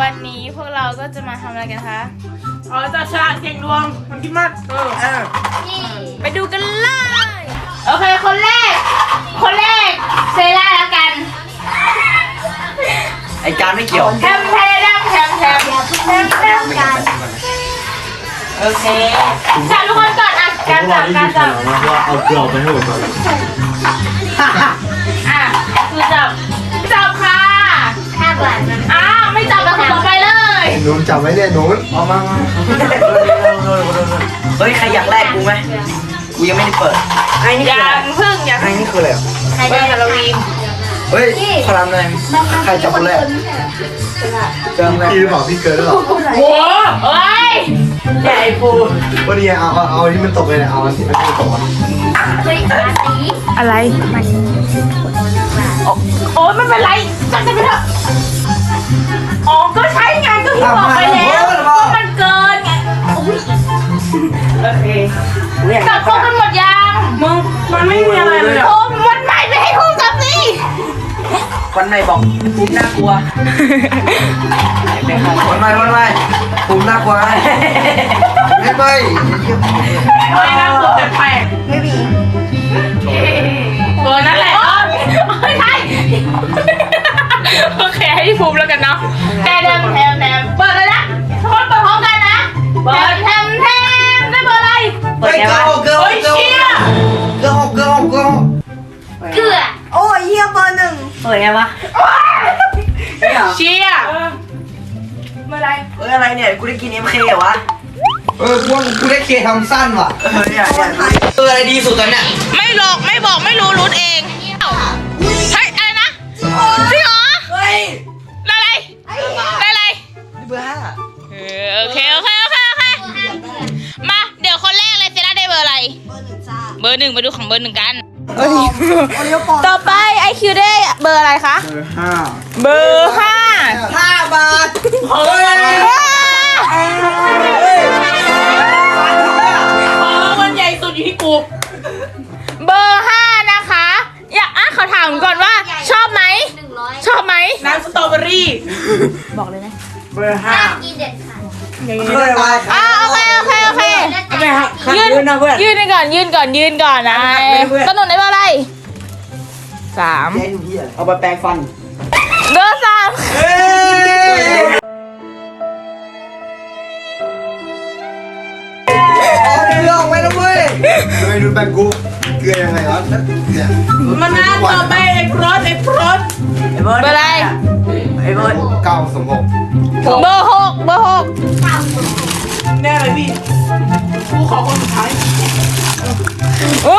วกเราก็จะมาทำอะไรกันคะ อ๋อตาชาเก่งดวงมันคิดมากเออเออไปดูกันเลย โอเค คนแรก คนแรกเซร่าแล้วกันไอการไม่เกี่ยวแทมแทมแทมแทมแทมแทมกันโอเคจับทุกคนก่อนอะการจับการจับว่าเอาเกลือไปให้หมดก่อน เลยหนูจับไว้เนี่ยหนูเอามามาเฮ้ยใครอยากแลกกูไหมกูยังไม่ได้เปิดไอ้นี่อคือย่าอะไรเพึ่งอย่าไอ้นี่คืออะไรอะเบิ้งฮาโลวีนเฮ้ยพลังเลยใครจับคนแรกเจอแรกพี่หรือเปล่าพี่เกินหรือเปล่าโอ้เอ้ยเนี่ยไอ้ปูวันนี้เอาเอาเอาที่มันตกเลยเนี่ยเอาอันที่มันไม่ตกอะอะไรโอ้โอ้ยไม่เป็นไรจับจะไปเถอะอ๋อก็ใช่ไงก็ พี่บอกไปแล้วว่ามันเกินไงอุ๊ยโอเคกูอยากจับครบกันหมดยังมึงมันไม่มีอะไรเลยอะโอ้มันใหม่ไปให้คู่จับสิวันไหนบอกปูน่ากลัววันไหนวันไหนปูน่ากลัวไม่ไม่ไม่น่ากลัวแต่แปลกเเปิดไงวะเชี่ยเมื่อไรเฮ้ยอะไรเนี่ยกูได้กินเอ็มเคเหรอวะเออพวกกูได้เคทำสั้นว่ะ เออเนี่ยเนี่ยเอออะไรดีสุดตอนเนี้ยไม่หลอกไม่บอกไม่รู้รุดเองเฮ้ยอะไรนะจริงเหรอเฮ้ยได้อะไรได้อะไรเบอร์ห้าเออโอเคโอเคโอเคโอเคมาเดี๋ยวคนแรกเลยเซร่าได้เบอร์อะไร เบอร์หนึ่งมาดูของเบอร์หนึ่งกันเฮ้ยโอเลี้ยวปอนต่อไปไอ คิวได้เบอร์อะไรคะ เบอร์ห้าเบอร์ห้าห้าบาทเฮ้ยเออมันใหญ่สุดอยู่ที่กูเบอร์ห้านะคะ อยากอะขอถามก่อนว่า ชอบไหมชอบไหม น้ำสตรอเบอรี่ บอกเลยนะเบอร์ห้ากินเด็ดขาดเฮ้ยว่าอ่าโอเคโอเคโอเค ไม่หักหักยืนพื้นนะเพื่อน ยืนไปก่อนยืนก่อนยืนก่อนนะหักไปเพื่อนต้นนนท์ได้เบอร์อะไร สามแย่อยู่ที่อะไรเอาไปแปรงฟัน เบอร์สามเฮ้ยเอาเรื่องไว้แล้วเว้ยเฮ้ยดูแบงกูเกลือยังไงวะเนี่ยมันน่าต่อไปไอ้พรสไอ้พรสไอ้เบิร์ดเบอร์อะไรไอ้เบิร์ดเก้าสมหกเบอร์หกเบอร์หกแน่เลยพี่กูขอคนสุดท้ายโอ้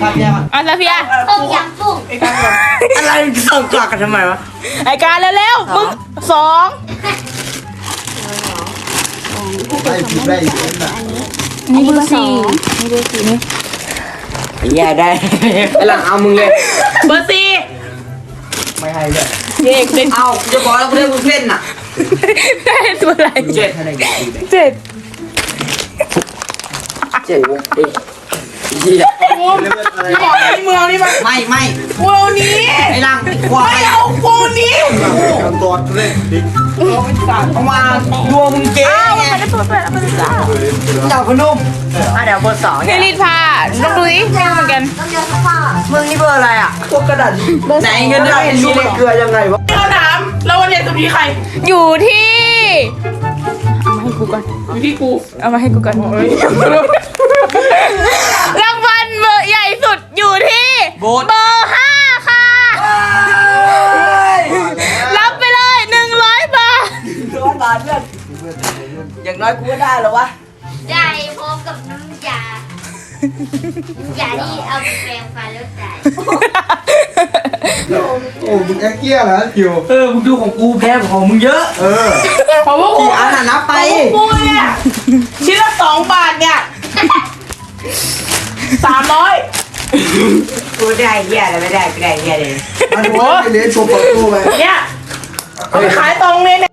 เป็นเบอร์อะไรทำยังไงอะซาเฟีย ต้มยำกุ้งไอ้การก่อนอะไรส่งกลักกันทำไมวะไอการเร็วๆมึงสองไล่ผิดได้อีกนิดน่ะนี่เบอร์สี่แย่ได้ไอ้หลังเอามึงเลยเบอร์สี่ไม่ให้เลยเด็กเด็กเอาจะบอกแล้วกูได้มึงเล่นน่ะได้ตัวอะไรเจ็ดอะไรใหญ่เลยเจ็ดเจ็ดวงเอ้ยเหี้ย พี่บอกไอ้เมืองนี่มันไม่ไม่กูนี้ไอ้หลังควายไม่เอากูนี้ทำตัวเล่นดิเอามาดวงมึงเจ๊อ้าวไงมันได้ตัวเป็นอะไรจ้าเจ้าพนุ่มอะเดี๋ยวเบอร์สองเฮเนี่ยลินพาลองดูดิไม่รู้เหมือนกันต้มยำข้าวมึงนี่เบอร์อะไรอะพวกกระดาษไหนเงินได้เห็นมีเลขเกลือยังไงวะเราถามแล้ววันเรียนสุดที่ใคร อยู่ที่ เอามาให้กูก่อนอยู่ที่กู เอามาให้กูก่อนรางวัลเบอร์ใหญ่สุดอยู่ที่ โบ๊ทเบอร์ห้าค่ะ รับไปเลยหนึ่งร้อยบาท ร้อยบาทเพื่อนอย่างน้อยกูก็ได้แล้ววะๆจ่ายพร้อมกับน้ำยา น้ำยาที่เอาไปแปรงฟันแล้วจ่ายโอ้มึงแอคเกี้ยเหรอคิวเออมึงดูของกูแพ้ของมึงเยอะ เออเพราะว่ากูกี่อันอะนับไปกูเนี่ยชิ้นละสองบาทเนี่ยสามร้อย กูได้เหี้ยเลยไม่ได้กูได้เหี้ยเลยมันว่าไปเลี้ยงโชว์เปิดตู้ไปเนี่ยเอาไปขายตรงนี้เนี่ย